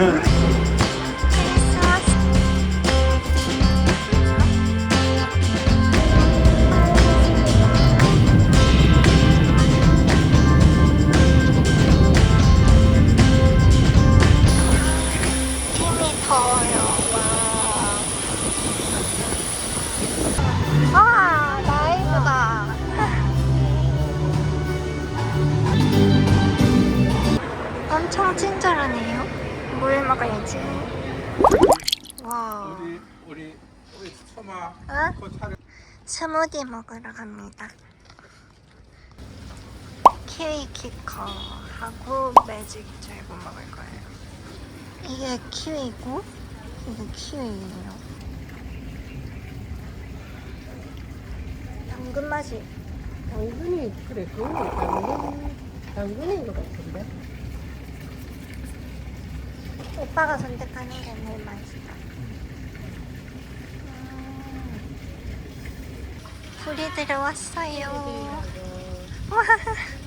Yeah. 먹어야지. 와. 우리 우리 우리 처마 어? 그 차를 스무디 먹으러 갑니다. 키위 키커 하고 매직 젤고 먹을 거예요. 이게 키위고 이게 키위예요. 당근 맛이 당근이 그래 그건 당근 당근인 것 같은데 오빠가 선택하는 게 제일 맛있다. 음. 불이 들어왔어요. 와.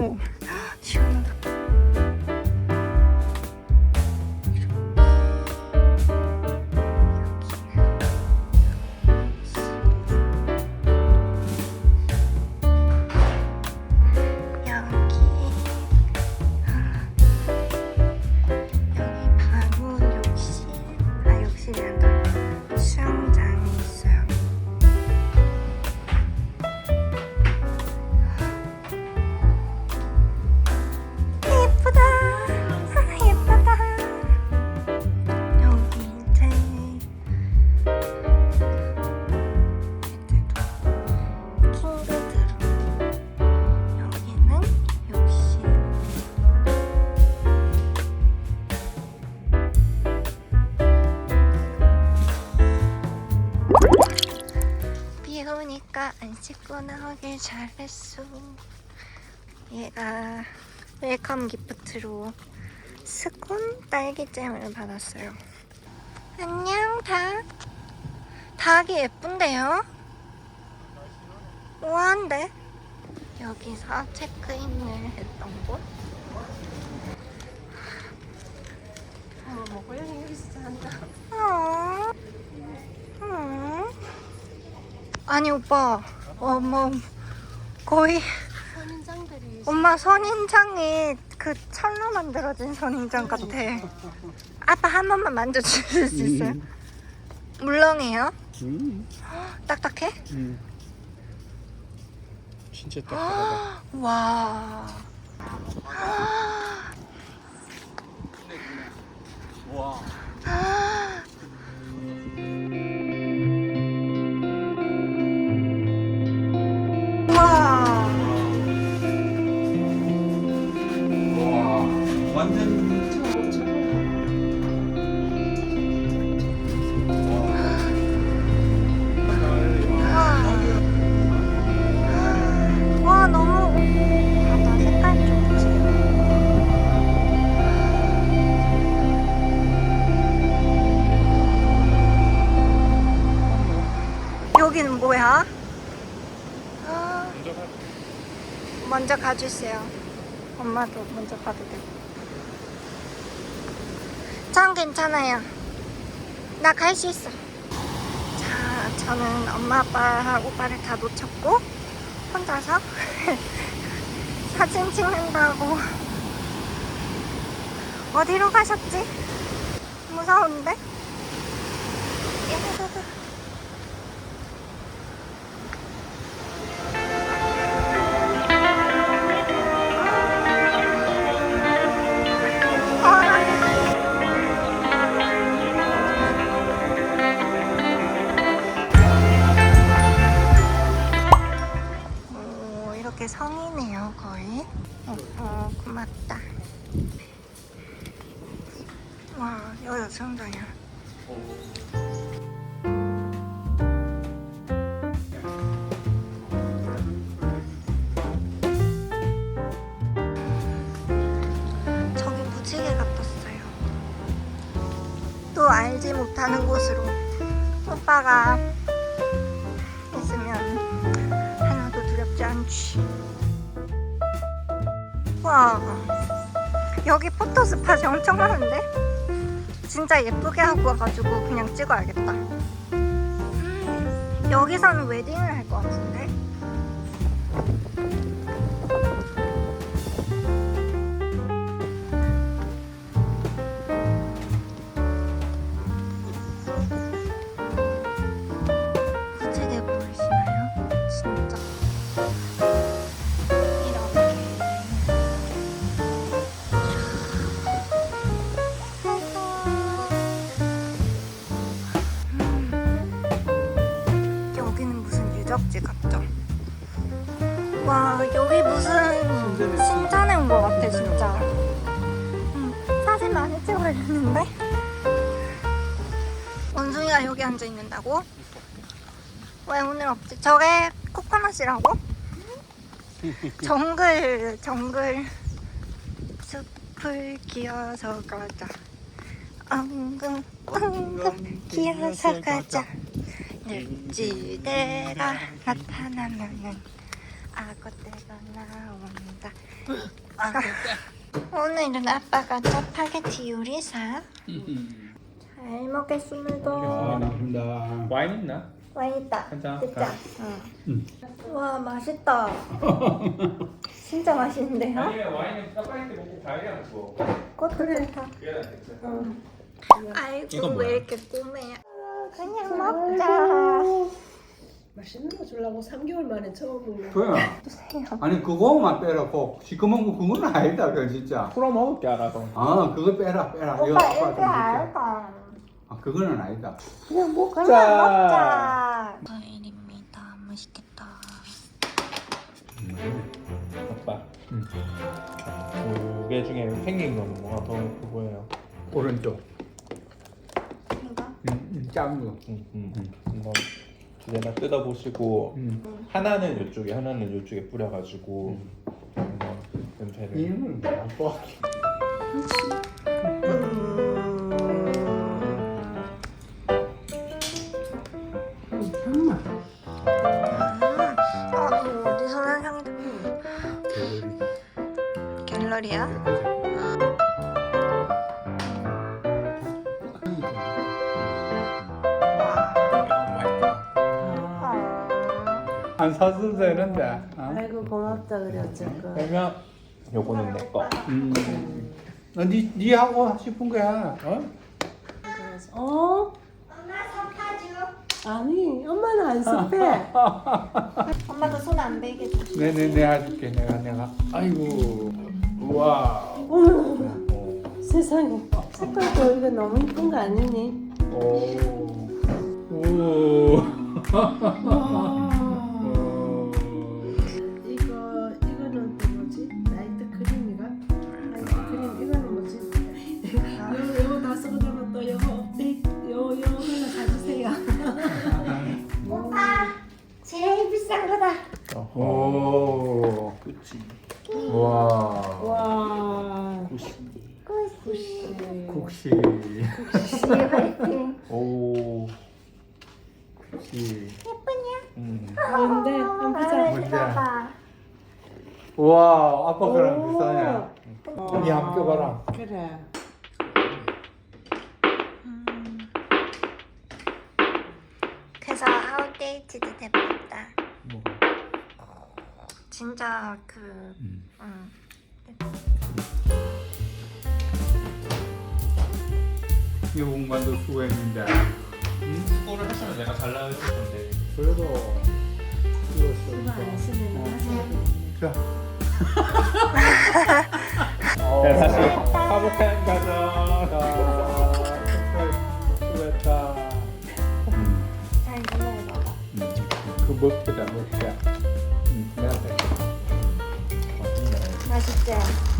오, 잘했어. 얘가 웰컴 기프트로 스콘 딸기잼을 받았어요. 안녕 닭. 닭이 예쁜데요? 우아한데? 여기서 체크인을 했던 곳. 어머 뭐 고양이 여기서 잔다 어. 어. 아니 오빠 어머 거의 선인장들이 엄마 선인장이 그 철로 만들어진 선인장 같아 아빠 한 번만 만져줄 수 있어요? 물렁해요? 음, 딱딱해? 음. 진짜 딱딱하다 와와와 와 너무 바다 색깔 좋지 여기는 뭐야? 아, 먼저 가주세요 엄마도 먼저 가도 돼. 전 괜찮아요. 나 갈 수 있어. 자, 저는 엄마 아빠하고 오빠를 다 놓쳤고 혼자서 사진 찍는다고 어디로 가셨지? 무서운데? 못하는 곳으로 오빠가 있으면 하나도 두렵지 않지. 와, 여기 포토 스팟이 엄청 많은데? 진짜 예쁘게 하고 와가지고 그냥 찍어야겠다. 음, 여기서는 웨딩을 할 것 같은데? 유적지 같죠? 와 여기 무슨 신전에 온 것 같아 진짜 음, 사진 많이 찍어야겠는데 원숭이가 여기 앉아 있는다고? 왜 오늘 없지? 저게 코코넛이라고? 정글 정글 숲을 기어서 가자 엉금 엉금 기어서 가자 늪지대가 나타나면은 악어떼가 나온다 아, 오늘은 아빠가 짜파게티 요리사 잘 먹겠습니다 감사합니다. 와인 있나? 와인 있다 한 잔? 진짜 응. 와 맛있다 진짜 맛있는데요? 아니면 와인은 짜파게티 먹고 과일이랑 주워. 그것도 좋다 그래야. 응. 아이고 이건 뭐야? 왜 이렇게 꼬매야 그냥 먹자 맛있는 거 주려고 3개월 만에 처음 먹는 그야. 주세요 아니 그거만 빼라고. 시커먼 거 그건 아니다. 그 진짜. 풀어 먹을게 알아서. 아 그거 빼라 빼라. 이거 오빠 아빠 좀 줄게. 알까 아 그거는 아니다. 그냥 먹자 먹자. 먹자 과일입니다 맛있겠다 아빠. 두개 중에 생긴 거는 뭐가 더 그거예요? 오른쪽. 음, 음, 작은 거. 음, 음. 이거 두개다 뜯어 보시고 음. 하나는 이쪽에 하나는 이쪽에 뿌려가지고 한번 냄새를. 이는 뭐아 어디서 난 향이 갤러리야? 아. 안 사도 되는데. 어? 아이고 고맙다 그래 어쨌건 그러면 요거는 내 거. 음. 어, 니, 니 하고 싶은 거야. 어? 그래서 어? 엄마 섭하죠 아니 엄마는 안 습해 엄마도 손 안 베게 줘 네네 내가 해줄게 내가 내가. 아이고. 우와. 어머 오. 세상에 색깔도 이거 너무 이쁜 거 아니니? 오. 오. 와 비싼 거다 오. 그치. 와. 와 구시 국시. 구시 화이팅 오. 국시. 예쁘냐? 음. 뭔데? 한번 보자 뭔데? 봐봐 와 아빠 거랑 오. 비싸냐? 니 한번 껴봐라. 그래 그래서 아웃데이트도 됐다 뭐. 진짜 그 음. 음. 이 공간도 수고했는데. 음? 수고를 했으면 내가 잘 나와줄 건데. 그래도 수고 안. 했으면 하셔야 돼 자. 네, 다시 화목한 가정. 수고했다. 자 이거 먹어봐봐 그 먹자 먹자. 맛있대.